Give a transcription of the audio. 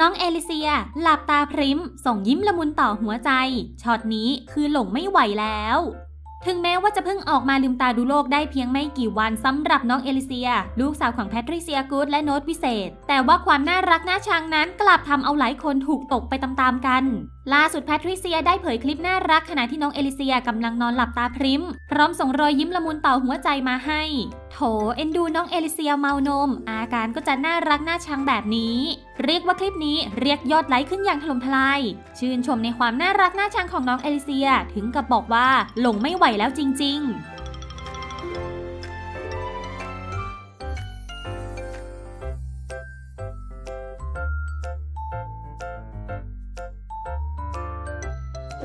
น้องเอลิเซีย หลับตาพริมส่งยิ้มละมุนต่อหัวใจ ช็อตนี้คือหลงไม่ไหวแล้ว ถึงแม้ว่าจะเพิ่งออกมาลืมตาดูโลกได้เพียงไม่กี่วันสำหรับน้องเอลิเซีย ลูกสาวของแพทริเซียกูดและโน้ตวิเศษ แต่ว่าความน่ารักน่าชังนั้นกลับทำเอาหลายคนถูกตกไปตามๆกัน ล่าสุดแพทริเซียได้เผยคลิปน่ารักขณะที่น้องเอลิเซียกำลังนอนหลับตาพริมพร้อมส่งรอยยิ้มละมุนต่อหัวใจมาให้ โถเอ็นดูน้องเอลิเซียเมานม อาการก็จะน่ารักน่าชังแบบนี้ เรียกว่าคลิปนี้เรียกยอดไลค์ขึ้นอย่างถล่มทลาย ชื่นชมในความน่ารักน่าชังของน้องเอลิเซียถึงกับบอกว่าหลงไม่ไหวแล้วจริง ๆ